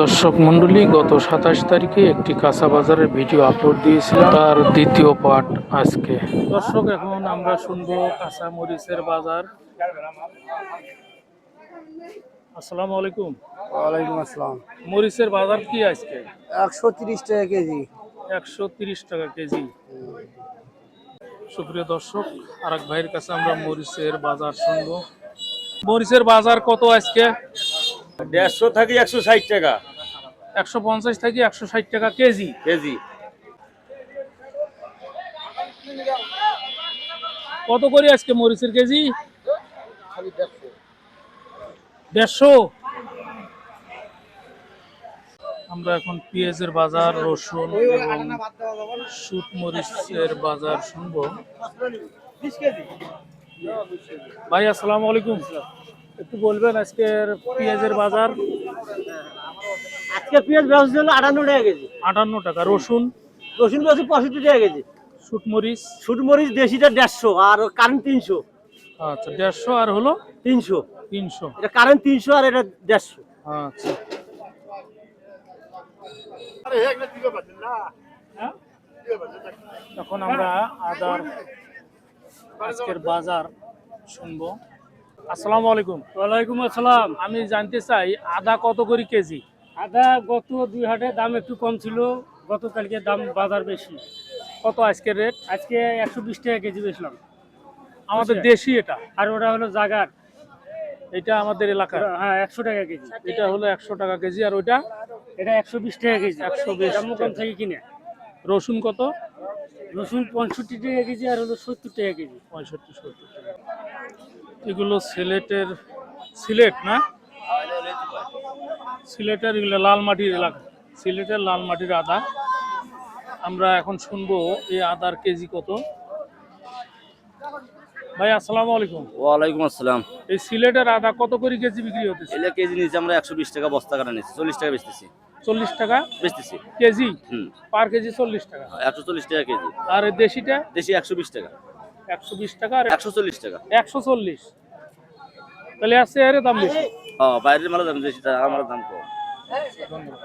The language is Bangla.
দর্শক মন্ডলী গত সাতাশ তারিখে একটি কাঁচা বাজারের ভিডিও আপলোড দিয়েছিলাম। তার দ্বিতীয় পার্ট আজকে। দর্শক এখন আমরা শুনব কাঁচা মরিচের বাজার। আসসালামু আলাইকুম। ওয়ালাইকুম আসসালাম। মরিচের বাজার কি আজকে? একশো তিরিশ টাকা কেজি। একশো তিরিশ টাকা কেজি। সুপ্রিয় দর্শক আর এক ভাইয়ের কাছে আমরা মরিচের বাজার শুনব। মরিচের বাজার কত আজকে? দেড়শো থাকি একশো ষাট টাকা। একশো পঞ্চাশ থেকে একশো ষাট টাকা কেজি। কেজি। কত করে আজকে মরিচের কেজি? দেড়শো। আমরা এখন পেঁয়াজের বাজার রসুন এবং শুট মরিচের বাজার শুনব। ভাই আসসালামু আলাইকুম। একটু বলবেন আজকের পেঁয়াজের বাজার? আজকে পেঁয়াজ ব্যবস্থা হলো আটান্ন টাকা কেজি। আটান্ন টাকা রসুন? রসুন ব্যবস্থা পঁয়ষট্টি টাকা কেজি। শুট মরিচ সুটমরিচ দেশিটা দেড়শো আর কারেন্ট তিনশো। আচ্ছা দেড়শো আর হলো? তিনশো। তিনশো। এটা কারেন্ট তিনশো আর এটা দেড়শো। আচ্ছা। এখন আমরা আদার আজকের বাজার শুনব। আসসালামু আলাইকুম। ওয়ালাইকুম আসসালাম। আমি জানতে চাই আদা কত করে কেজি? আদা গত দুই হাটে দাম একটু কম ছিল গতকালকে দাম বাজার বেশি। কত আজকের রেট? আজকে একশো বিশ টাকা কেজি বেচলাম। আমাদের দেশি এটা। আর ওটা হলো জাগার। এটা আমাদের এলাকার। হ্যাঁ একশো টাকা কেজি। এটা হলো একশো টাকা কেজি আর ওইটা এটা একশো বিশ টাকা কেজি। 120 দামও কম থেকে কিনে। রসুন কত? রসুন পঁয়ষট্টি টাকা কেজি আর হলো সত্তর টাকা কেজি। পঁয়ষট্টি সত্তর টাকা। এগুলো সিলেটের সিলেট না? সিলেটের এগুলো লাল মাটির এলাকা। সিলেটের লাল মাটির আদা। আমরা এখন শুনব এই আদার কেজি কত। ভাই আসসালামু আলাইকুম। ওয়ালাইকুম আসসালাম। এই সিলেটের আদা কত করে কেজি বিক্রি হতেছে? এলে কেজি নিচে আমরা একশো বিশ টাকা বস্তা কাটা নিচ্ছি চল্লিশ টাকা বেচতেছি। চল্লিশ টাকা বেচতেছি। কেজি হুম। পার কেজি চল্লিশ টাকা। একশো চল্লিশ টাকা কেজি। আর দেশিটা? দেশি একশো বিশ টাকা। একশো বিশ টাকা আর একশো চল্লিশ টাকা। একশো চল্লিশ। তাহলে আসছে এর দাম বেশি? হ্যাঁ বাইরের মালের দাম বেশি আমার দাম কম। ধন্যবাদ।